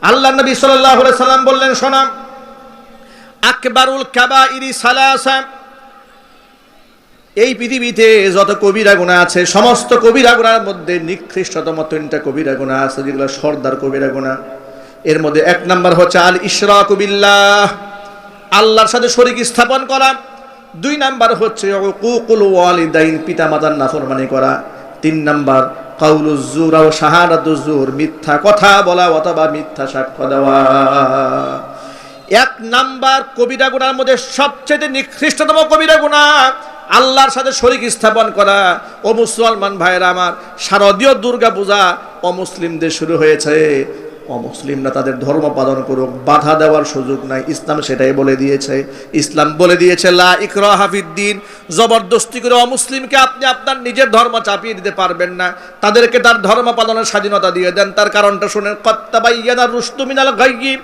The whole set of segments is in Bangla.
আল্লাহ নবী আলাইহি সাল্লাম বললেন শোনাম আকবারুল কাবাইরি সালাসা। এই পৃথিবীতে যত কবিরা গুণা আছে, সমস্ত কবিরা গুণার মধ্যে নিকৃষ্টতম তিনটা কবিরা গুণা আছে, যেগুলো সর্দার কবিরা গুণা। এর মধ্যে এক নম্বর হচ্ছে আল ইশরাক বিল্লাহ। আল্লাহর সাথে শরিক স্থাপন করা। দুই নাম্বার হচ্ছে উকুকুল ওয়ালিদাইন, পিতামাতার নাফরমানি করা। তিন নাম্বার কাউলুজ জুর ও শাহাদাতুজ মিথ্যা কথা বলা অথবা মিথ্যা সাক্ষ্য দেওয়া। এক নাম্বার কবিরা গুণার মধ্যে সবচেয়ে নিকৃষ্টতম কবিরা গুণা আল্লাহর সাথে শরিক স্থাপন করা। ও মুসলমান ভাইয়েরা আমার, শারদীয় দুর্গা পূজা অমুসলিমদের শুরু হয়েছে। অমুসলিমরা তাদের ধর্ম পালন করুক, বাধা দেওয়ার সুযোগ নাই। ইসলাম সেটাই বলে দিয়েছে। ইসলাম বলে দিয়েছে, লা ইকরা হাফিদ্দিন জবরদস্তি করে অমুসলিমকে আপনি আপনার নিজের ধর্ম চাপিয়ে দিতে পারবেন না। তাদেরকে তার ধর্ম পালনের স্বাধীনতা দিয়ে দেন। তার কারণটা শুনেন কত্তাবাইয়ানা রুস্তুমিনাল গাইয়িব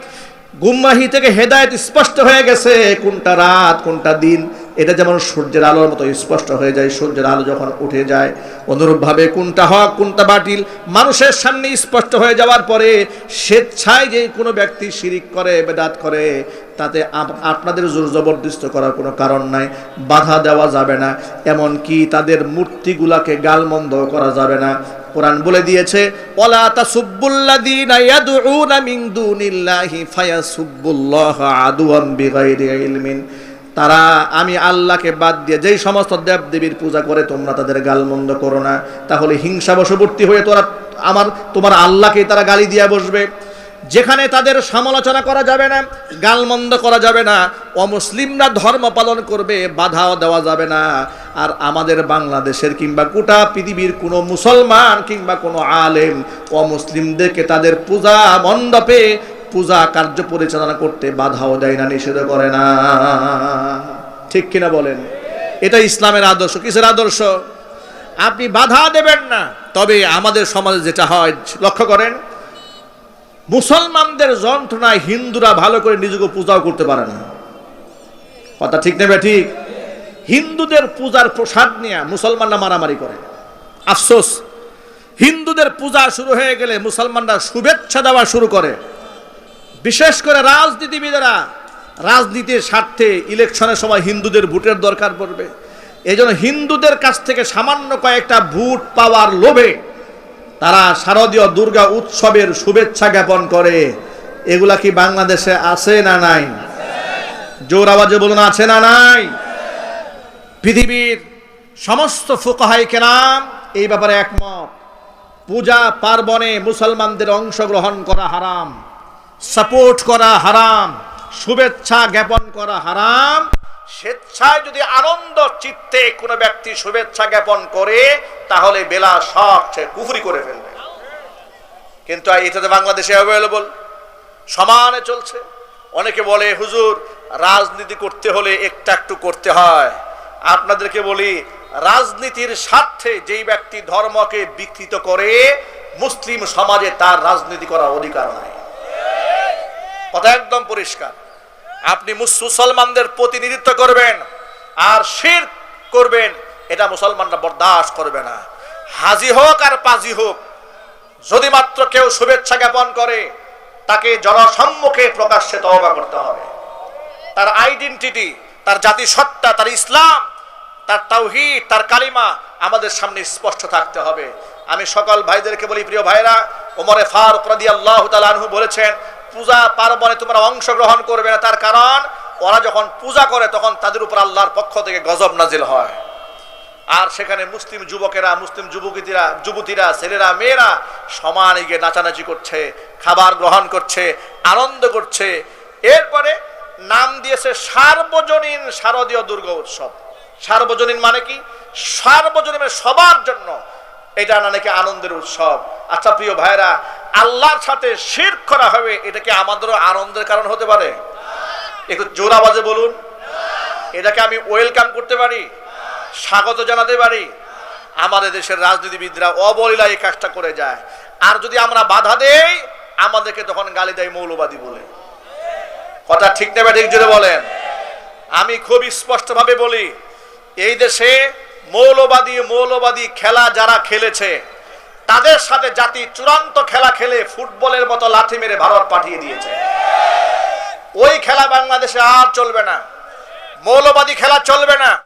গুম্মাহি থেকে হেদায়েত স্পষ্ট হয়ে গেছে, কোনটা রাত, কোনটা দিন। এটা যেমন সূর্যের আলোর মতো স্পষ্ট হয়ে যায়, সূর্যের আলো যখন উঠে যায়, অনুরূপভাবে কোনটা হক, কোনটা বাতিল, মানুষের সামনে স্পষ্ট হয়ে যাওয়ার পরে স্বেচ্ছায় যে কোনো ব্যক্তি শিরিক করে, বেদাত করে, তাতে আপনাদের জোর জবরদস্ত করার কোনো কারণ নাই, বাধা দেওয়া যাবে না এমন কি তাদের মূর্তিগুলাকে গালমন্দ করা যাবে না। কোরআন বলে দিয়েছে ওলা তাসুব্বুল্লাযীনা ইয়াদউনা মিন দুনিল্লাহি ফায়াসুব্বুল্লাহ আদুওয়াম বিগাইরি ইলমিন। তারা, আমি আল্লাহকে বাদ দিয়ে যেই সমস্ত দেবদেবীর পূজা করে তোমরা তাদের গালমন্দ করো না। তাহলে হিংসা বশবর্তী হয়ে তোরা, আমার, তোমার আল্লাহকে তারা গালি দিয়ে বসবে। যেখানে তাদের সমালোচনা করা যাবে না গালমন্দ করা যাবে না, অমুসলিমরা ধর্ম পালন করবে, বাধাও দেওয়া যাবে না। আর আমাদের বাংলাদেশের কিংবা গোটা পৃথিবীর কোনো মুসলমান কিংবা কোনো আলেম অমুসলিমদেরকে তাদের পূজা মণ্ডপে পূজা কার্য পরিচালনা করতে বাধাও দেয় না নিষেধ করে না। ঠিক কিনা বলেন? এটা ইসলামের আদর্শ। কিসের আদর্শ? আপনি বাধা দেবেন না। তবে আমাদের সমাজে যেটা হয়, লক্ষ্য করেন, মুসলমানদের যন্ত্রণায় হিন্দুরা ভালো করে নিজেকে পূজাও করতে পারে না। কথা ঠিক নেবে ঠিক হিন্দুদের পূজার প্রসাদ নিয়ে মুসলমানরা মারামারি করে। আফসোস। হিন্দুদের পূজা শুরু হয়ে গেলে মুসলমানরা শুভেচ্ছা দেওয়া শুরু করে। বিশেষ করে রাজনীতিবিদেরা রাজনীতির স্বার্থে ইলেকশনের সময় হিন্দুদের ভোটের দরকার পড়বে। এই জন্য হিন্দুদের কাছ থেকে সামান্য কয়েকটা ভোট পাওয়ার লোভে তারা শারদীয় দুর্গা উৎসবের শুভেচ্ছা জ্ঞাপন করে। এগুলা কি বাংলাদেশে আছে না নাই? জোর আওয়াজে বলুন, আছে না নাই? পৃথিবীর সমস্ত ফুকাহাই কেনাম এই ব্যাপারে একমত। পূজা পার্বণে মুসলমানদের অংশগ্রহণ করা হারাম, সাপোর্ট করা হারাম। শুভেচ্ছা জ্ঞাপন করা হারাম। স্বেচ্ছায় যদি আনন্দ চিত্তে কোনো ব্যক্তি শুভেচ্ছা জ্ঞাপন করে, তাহলে বেলা শখ সে কুফরি করে ফেলবে। কিন্তু এটাতে বাংলাদেশে অ্যাভেলেবল সমানে চলছে। অনেকে বলে, হুজুর, রাজনীতি করতে হলে একটা একটু করতে হয়। আপনাদেরকে বলি, রাজনীতির স্বার্থে যেই ব্যক্তি ধর্মকে বিকৃত করে, মুসলিম সমাজে তার রাজনীতি করার অধিকার নাই। কথা একদম পরিষ্কার। আপনি মুস- মুসলমানদের প্রতিনিধিত্ব করবেন, আর শির করবেন, এটা মুসলমানরা বরদাস্ত করবে না। হাজি হোক আর পাজি হোক, যদি মাত্র কেউ শুভেচ্ছা জ্ঞাপন করে, তাকে জনসম্মুখে প্রকাশ্যে তওবা করতে হবে। তার আইডেন্টিটি, তার জাতিসত্তা, তার ইসলাম, তার তাওহীদ, তার কালিমা আমাদের সামনে স্পষ্ট থাকতে হবে। আমি সকল ভাইদেরকে বলি, প্রিয় ভাইরা, ওমরে ফারুক রাদিয়াল্লাহু তাআলা আনহু বলেছেন পূজা পার্বণে তোমরা অংশগ্রহণ করবে না। তার কারণ, ওরা যখন পূজা করে, তখন তাদের উপর আল্লাহর পক্ষ থেকে গজব নাজিল হয়। আর সেখানে মুসলিম যুবকেরা, মুসলিম যুবতীরা যুবতীরা, ছেলেরা, মেয়েরা সমানে গিয়ে নাচানাচি করছে, খাবার গ্রহণ করছে, আনন্দ করছে। এরপরে নাম দিয়েছে সার্বজনীন শারদীয় দুর্গা উৎসব। সার্বজনীন মানে কি? সার্বজনীন সবার জন্য। এটা নাকি আনন্দের উৎসব। আচ্ছা প্রিয় ভাইরা আল্লাহর সাথে শির করা হবে, এটা কি আমাদেরও আনন্দের কারণ হতে পারে? একটু জোর বলুন। এটাকে আমি ওয়েলকাম করতে পারি, স্বাগত জানাতে পারি। আমাদের দেশের রাজনীতিবিদরা অবলীলা এই কাজটা করে যায়। আর যদি আমরা বাধা দেই, আমাদেরকে তখন গালি দেয় মৌলবাদী বলে। কথা ঠিক নেবে ঠিক জুড়ে বলেন। আমি খুব স্পষ্টভাবে বলি, এই দেশে মৌলবাদী মৌলবাদী খেলা যারা খেলেছে তাদের সাথে জাতি চূড়ান্ত খেলা খেলে ফুটবলের মতো লাথি মেরে ভারত পাঠিয়ে দিয়েছে। ওই খেলা বাংলাদেশে আর চলবে না। মৌলবাদী খেলা চলবে না।